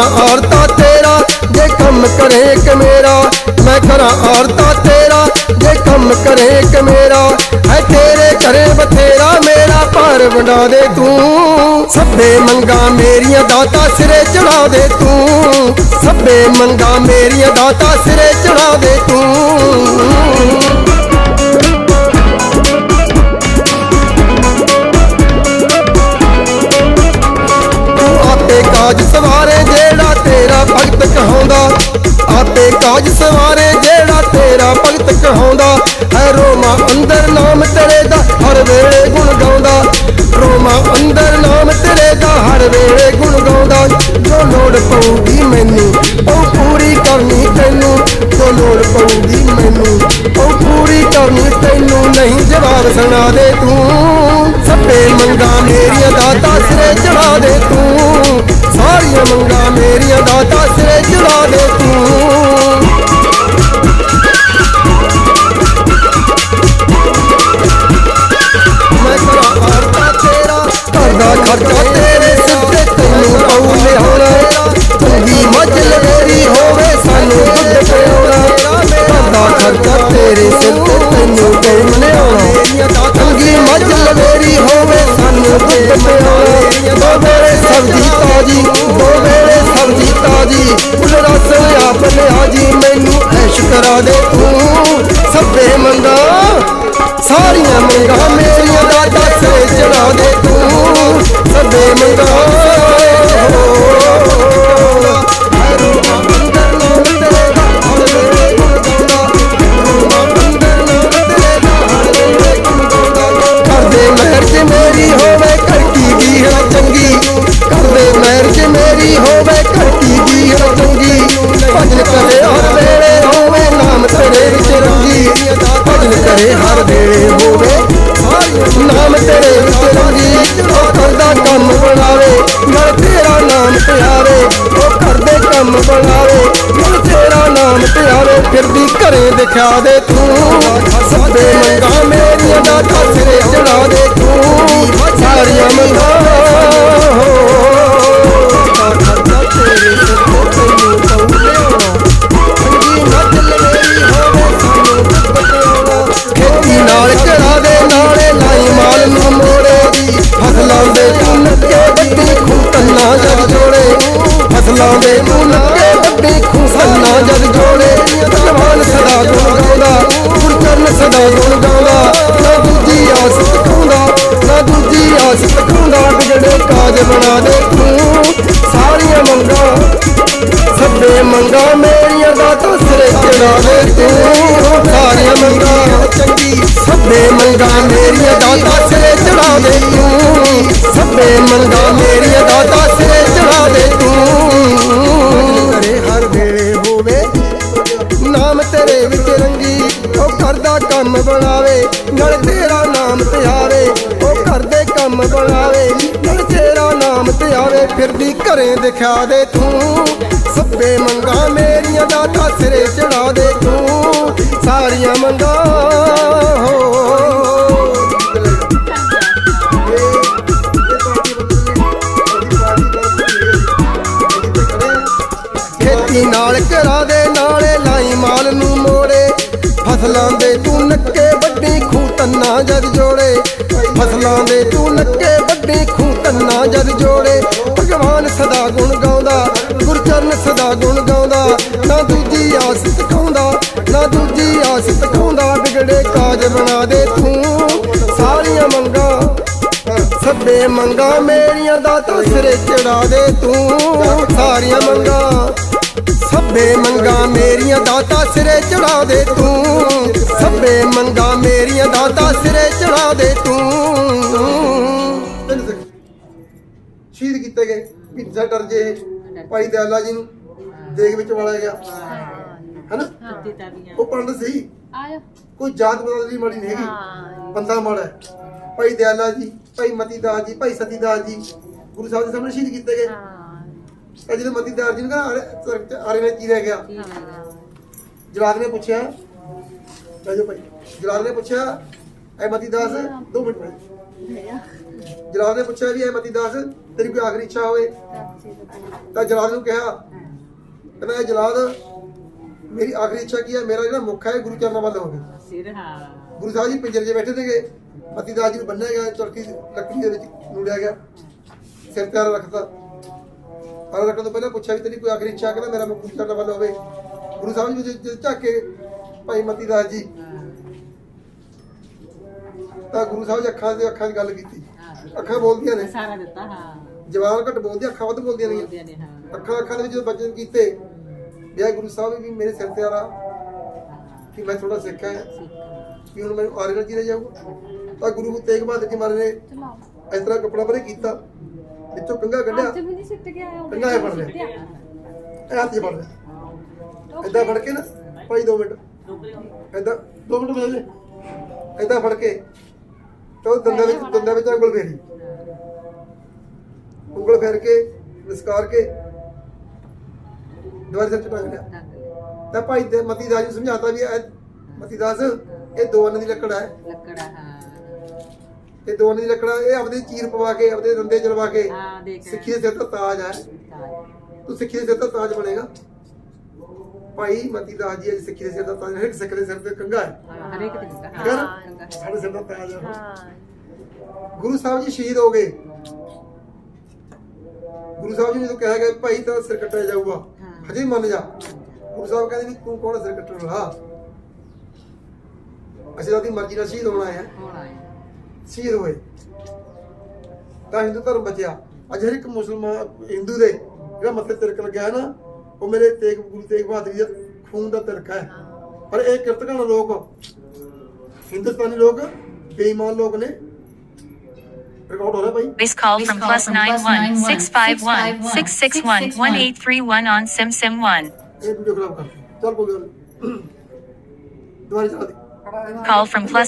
ਕਰਾਂ ਔਰਤਾ ਤੇਰਾ, ਜੇ ਕੰਮ ਕਰੇ ਕਿ ਮੇਰਾ। ਮੈਂ ਕਰਾਂ ਔਰਤਾ ਤੇਰਾ, ਜੇ ਕੰਮ ਕਰੇ ਕਿ ਮੇਰਾ। ਹੈ ਤੇਰੇ ਘਰੇ ਬਥੇਰਾ, ਮੇਰਾ ਭਾਰ ਵੰਡਾ ਦੇ ਤੂੰ। ਸਭੇ ਮੰਗਾ ਮੇਰੀਆਂ ਦਾਤਾ ਸਿਰੇ ਚੜਾ ਦੇ ਤੂੰ। ਸਭੇ ਮੰਗਾ ਮੇਰੀਆਂ ਦਾਤਾ ਸਿਰੇ ਚੜਾ ਦੇ ਆਪੇ ਕਾਜ ਸਵਾਰੇ ਜਿਹੜਾ ਤੇਰਾ ਭਗਤ ਕਹਾਉਂਦਾ ਹੈ। ਰੋਮਾ ਅੰਦਰ ਨਾਮ ਤੇਰੇ ਦਾ ਹਰ ਵੇਲੇ ਗੁਣ ਗਾਉਂਦਾ। ਰੋਮਾ ਅੰਦਰ ਨਾਮ ਤੇਰੇ ਦਾ ਹਰ ਵੇਲੇ ਗੁਣ ਗਾਉਂਦਾ। ਜੋ ਲੋੜ ਪਊਗੀ ਮੈਨੂੰ, ਉਹ ਪੂਰੀ ਕਰਨੀ ਤੈਨੂੰ। ਜੋ ਲੋੜ ਪਊਗੀ ਮੈਨੂੰ, ਉਹ ਪੂਰੀ ਕਰਨੀ ਤੈਨੂੰ। ਨਹੀਂ ਜਵਾਬ ਸੁਣਾ ਦੇ ਤੂੰ। ਸਬਜ਼ੀ ਤਾਜੀ ਦੋ ਵੇਲੇ ਸਬਜ਼ੀ ਤਾਜੀ ਫੁੱਲ ਰਸ ਆਪ ਲਿਆ ਜੀ, ਮੈਨੂੰ ਐਸ਼ ਕਰਾ ਦੇ ਤੂੰ। ਸਭੇ ਮੰਗਾ ਸਾਰੀਆਂ ਮੰਗਾਂ ਮੇਰੀਆਂ ਦਾ ਦੱਸ ਚੜਾ ਦੇ। ਤੇਰੇ ਵਿੱਚ ਰੰਗੀ ਉਹ ਕਰਦਾ ਕੰਮ ਬਣਾਵੇ। ਨਾਲ ਤੇਰਾ ਨਾਮ ਪਿਆਰੇ, ਉਹ ਕਰਦੇ ਕੰਮ ਬਣਾਵੇ। ਨਾਲ ਤੇਰਾ ਨਾਮ ਪਿਆਰੇ, ਫਿਰਦੀ ਘਰੇ ਦਿਖਾ ਦੇ ਤੂੰ। ਦੇ ਤੂੰ ਵੱਡੀ ਖੂਤਨਾ ਜਦ ਜੋੜੇ ਭਗਵਾਨ ਸਦਾ ਗੁਣ ਗਾਉਂਦਾ ਗੁਰਚਰਨ ਸਦਾ ਗੁਣ ਗਾਉਂਦਾ, ਨਾ ਦੂਜੀ ਆਸ ਤਕਾਉਂਦਾ ਨਾ ਦੂਜੀ ਆਸ ਤਕਾਉਂਦਾ ਵਿਗੜੇ ਕਾਜ ਬਣਾ ਦੇ ਤੂੰ, ਸਾਰੀਆਂ ਮੰਗਾਂ ਸਭੇ ਮੰਗਾਂ ਮੇਰੀਆਂ ਦਾ ਤਾਂ ਸਿਰੇ ਚੜਾ ਦੇ ਤੂੰ, ਸਾਰੀਆਂ ਮੰਗਾਂ ਚੰਗੀ ਸਭੇ ਮੰਗਾਂ ਮੇਰੀਆਂ ਦਾ ਤਾਂ ਸਿਰੇ ਚੜਾ ਦੇ ਤੂੰ ਸਭੇ ਮੰਗਾਂ ਕੰਮ ਬਣਾਵੇ, ਨਾਲ ਤੇਰਾ ਨਾਮ ਤੇ ਆਵੇ ਉਹ ਕਰਦੇ ਕੰਮ ਬਣਾਵੇ, ਨਾਲ ਤੇਰਾ ਨਾਮ ਤੇ ਆਵੇ ਫਿਰਦੀ ਘਰੇ ਦਿਖਾ ਦੇ ਤੂੰ ਸਭੇ ਮੰਗਾ ਮੇਰੀਆਂ ਦਾਤਾ ਸਿਰੇ ਚੜਾ ਦੇ ਤੂੰ। ਸਾਰੀਆਂ ਮੰਗਾ, ਹੋ। ਖੇਤੀ ਨਾਲ ਕਰਾ ਦੇ ਨਾਲੇ, ਲਾਈ ਮਾਲ ਨੂੰ ਮੋੜੇ। ਫਸਲਾਂ ਦੇ ਫਸਲਾਂ ਦੇ। ਤੂੰ ਨੱਕੇ ਵੱਡੀ ਖੂ ਤੰਨਾ ਜਦ ਜੋੜੇ? ਭਗਵਾਨ ਸਦਾ ਗੁਣ ਗਾਉਂਦਾ, ਗੁਰਚਰਨ ਸਦਾ ਗੁਣ ਗਾਉਂਦਾ। ਨਾ ਦੂਜੀ ਆਸ ਤਕਾਉਂਦਾ ਨਾ ਦੂਜੀ ਆਸ ਤਕਾਉਂਦਾ ਵਿਗੜੇ ਕਾਜ ਬਣਾ ਦੇ ਤੂੰ, ਸਾਰੀਆਂ ਮੰਗਾਂ ਸਭੇ ਮੰਗਾ ਮੇਰੀਆਂ ਦਾਤਾ ਸਿਰੇ ਚੜਾ ਦੇ ਤੂੰ, ਸਾਰੀਆਂ ਮੰਗਾ ਸਭੇ ਮੰਗਾ ਮੇਰੀਆਂ ਦਾਤਾ ਸਿਰੇ ਚੜਾ ਦੇ ਤੂੰ ਸਭੇ ਮੰਗਾ ਮੇਰੀਆਂ ਦਾਤਾ ਸਿਰੇ ਚੜਾ ਦੇ ਤੂੰ। ਕੀਤੇ ਗਏ। ਪਿੱਛਾ ਡਰ ਜੇ ਭਾਈ ਦਿਆਲਾ ਜੀ ਨੂੰ ਦੇਗ ਵਿੱਚ ਵਾਲਿਆ ਗਿਆ। ਹੈਨਾ? ਉਹ ਪੰਡਤ ਸੀ। ਆਇਆ ਕੋਈ ਜਾਤ ਬਦਲ ਦੀ ਮਾੜੀ ਨਹੀਂ ਹੈਗੀ। ਬੰਦਾ ਮਾੜਾ ਹੈ। ਭਾਈ ਦਿਆਲਾ ਜੀ ਭਾਈ ਮਤੀਦਾਸ ਜੀ ਭਾਈ ਸਤੀਦਾਸ ਜੀ ਗੁਰੂ ਸਾਹਿਬ ਦੇ ਸਾਹਮਣੇ ਸ਼ਹੀਦ ਕੀਤੇ ਗਏ। ਇਹ ਜਦੋਂ ਮਤੀਦਾਸ ਜੀ ਨੂੰ ਕਹਿੰਦਾ ਆਰੇ ਵਿੱਚ ਕੀ ਰਹਿ ਗਿਆ। ਜਲਾਦ ਨੇ ਪੁੱਛਿਆ ਕਹਿ ਜੋ ਭਾਈ। ਜਲਾਦ ਨੇ ਪੁੱਛਿਆ ਐ ਮਤੀ ਦਾਸ 2 ਮਿੰਟ। ਬਾਈ ਜਲਾਦ ਨੇ ਪੁੱਛਿਆ ਵੀ ਐ ਮਤੀ ਦਾਸ ਤੇਰੀ ਕੋਈ ਆਖਰੀ ਇੱਛਾ ਹੋਵੇ? ਤਾਂ ਜਲਾਦ ਨੂੰ ਕਿਹਾ ਕਹਿੰਦਾ ਇਹ ਜਲਾਦ ਮੇਰੀ ਆਖਰੀ ਇੱਛਾ ਕੀ ਹੈ ਮੇਰਾ ਜਿਹੜਾ ਮੁੱਖ ਹੈ ਗੁਰੂ ਚਰਨਾਂ ਵੱਲ ਹੋਵੇ। ਸਿਰ ਹਾਂ। ਗੁਰੂ ਸਾਹਿਬ ਜੀ ਪਿੰਜਰੇ 'ਚ ਬੈਠੇ ਸੀਗੇ। ਮਤੀ ਦਾਸ ਜੀ ਨੂੰ ਬੰਨਿਆ ਗਿਆ ਚਰਖੀ ਲੱਕੜੀ ਦੇ ਵਿੱਚ ਨੂੜਿਆ ਗਿਆ। ਸਿਰ ਤੇ ਰੱਖਤਾ। ਆਰਾ ਰੱਖਣ ਤੋਂ ਪਹਿਲਾਂ ਪੁੱਛਿਆ ਵੀ ਤੇਰੀ ਕੋਈ ਆਖਰੀ ਇੱਛਾ ਕਹਿੰਦਾ ਮੇਰਾ ਮੁੱਖ ਗੁਰੂ ਚਰਨਾਂ ਵੱਲ ਹੋਵੇ। ਗੁਰੂ ਸਾਹਿਬ ਜੀ ਜਦੋਂ ਝਾਕ ਭਾਈ ਮਤੀ ਦਾਸ ਜੀ ਤਾਂ ਗੁਰੂ ਸਾਹਿਬ ਜੀ ਅੱਖਾਂ ਦੇ ਅੱਖਾਂ 'ਚ ਗੱਲ ਕੀਤੀ। ਅੱਖਾਂ ਬੋਲਦੀਆਂ ਨੇ। ਸਾਰਾ ਦਿੱਤਾ ਹਾਂ। ਜਵਾਨ ਘੱਟ ਬੋਲਦੀ ਅੱਖਾਂ ਵੱਧ ਬੋਲਦੀਆਂ ਨੇ ਹਾਂ। ਅੱਖਾਂ ਅੱਖਾਂ ਦੇ ਵਿੱਚ ਜਦੋਂ ਬਚਨ ਕੀਤੇ ਵਿਆਹ ਗੁਰੂ ਸਾਹਿਬ ਵੀ ਮੇਰੇ ਸਿਰ ਤੇ ਆਰਾ ਕਿ ਮੈਂ ਥੋੜਾ ਸਿੱਖਿਆ ਹੈ ਕਿ ਹੁਣ ਮੈਨੂੰ ਆਰੇ ਨਾਲ ਜੀਰੇ ਜਾਊਗਾ। ਤਾਂ ਗੁਰੂ ਤੇਗ ਬਹਾਦਰ ਜੀ ਮਹਾਰਾਜ ਨੇ ਇਸ ਤਰ੍ਹਾਂ ਕੱਪੜਾ ਪਰੇ ਕੀਤਾ। ਵਿੱਚੋਂ ਕੰਗਾ ਕੱਢਿਆ। ਅੱਜ ਵੀ ਸਿੱਟ ਕੰਗਾ ਇਹ ਫੜ ਲਿਆ। ਇਹ ਹੱਥ 'ਚ ਫੜ ਲਿਆ। ਏਦਾਂ ਫੜ ਕੇ ਨਾ ਭਾਈ 2 ਮਿੰਟ। ਏਦਾਂ 2 ਮਿੰਟ ਬੈਠ ਜਾ ਏਦਾਂ ਫੜ ਕੇ ਤੇ ਉਹ ਦੰਦਾਂ ਵਿੱਚ ਦੰਦਾਂ ਵਿੱਚ ਉਂਗਲ ਫੇਰੀ। ਉਂਗਲ ਫੇਰ ਕੇ ਵਿਸਕਾਰ ਕੇ ਦੁਆਰੇ ਸਿਰ 'ਚ ਟੰਗ ਲਿਆ। ਤਾਂ ਭਾਈ ਦੇ ਮਤੀ ਦਾਸ ਨੂੰ ਸਮਝਾਤਾ ਵੀ ਇਹ ਮਤੀ ਦਾਸ ਇਹ ਦੋ ਅੰਨ ਦੀ ਲੱਕੜ ਹੈ। ਲੱਕੜਾ ਹਾਂ ਇਹ ਦੋ ਅੰਨ ਦੀ ਲੱਕੜ ਇਹ ਆਪਦੇ ਚੀਰ ਪਵਾ ਕੇ ਆਪਦੇ ਦੰਦੇ ਚਲਵਾ ਕੇ ਹਾਂ ਦੇਖ। ਸਿੱਖੀ ਦੇ ਸਿਰ ਤੇ ਤਾਜ ਹੈ। ਤੂੰ ਸਿੱਖੀ ਦੇ ਸਿਰ ਤੇ ਤਾਜ ਬਣੇਗਾ। ਭਾਈ ਮਤੀ ਦਾਸ ਜੀ ਅੱਜ ਸਿੱਖੀ ਦੇ ਸਿਰ ਦਾ ਤਾਜ ਹਰ ਇੱਕ ਸਿੱਖ ਦੇ ਸਿਰ ਤੇ ਕੰਗਾ ਹੈ। ਹਾਂ ਹਰੇਕ ਤੇ ਦਿੱਤਾ ਠੀਕ ਹੈ ਹਾਂ ਨਾ? ਚੰਗਾ। ਸਾਡੇ ਸਿਰ ਦਾ ਤਾਜ ਹੈ। ਹਾਂ। ਗੁਰੂ ਸਾਹਿਬ ਜੀ ਸ਼ਹੀਦ ਹੋ ਗਏ। ਗੁਰੂ ਸਾਹਿਬ ਜੀ ਨੇ ਤਾਂ ਕਿਹਾ ਗਿਆ ਭਾਈ ਤੇਰਾ ਸਿਰ ਕੱਟਿਆ ਜਾਊਗਾ ਹਾਂ। ਹਜੇ ਮੰਨ ਜਾ। ਗੁਰੂ ਸਾਹਿਬ ਕਹਿੰਦੇ ਵੀ ਤੂੰ ਕੌਣ ਹੈ ਸਿਰ ਕੱਟਣ ਵਾਲਾ? ਅਸੀਂ ਤਾਂ ਦੀ ਮਰਜ਼ੀ ਨਾਲ ਸ਼ਹੀਦ ਹੋਣਾ ਹੈ। ਹੁਣ ਸ਼ਹੀਦ ਹੋਏ। ਤਾਂ ਹਿੰਦੂ ਧਰਮ ਬਚਿਆ। ਅੱਜ ਹਰ ਇੱਕ ਮੁਸਲਮਾਨ ਹਿੰਦੂ ਦੇ ਜਿਹੜਾ ਮੱਥੇ ਤਿਲਕ ਲੱਗਿਆ ਹੈ ਨਾ ਉਹ ਮੇਰੇ ਤੇਗ ਗੁਰੂ ਤੇਗ ਬਹਾਦਰ ਜੀ ਦਾ ਖੂਨ ਦਾ ਤਿਲਕ ਹੈ ਪਰ ਇਹ ਕਿਰਤਕਾਂ ਲੋਕ ਹਿੰਦੁਸਤਾਨੀ ਲੋਕ ਬੇਈਮਾਨ ਲੋਕ ਨੇ ਰਿਕਾਰਡ ਹੋ ਰਿਹਾ ਭਾਈ This call from plus nine one six five one six six one one eight three one on Sim Sim one. ਇਹ ਵੀਡੀਓ ਖਰਾਬ ਕਰ ਚੱਲ ਕੋਈ ਗੱਲ। ਦੁਬਾਰਾ ਚਲਾ ਦੇ Call from plus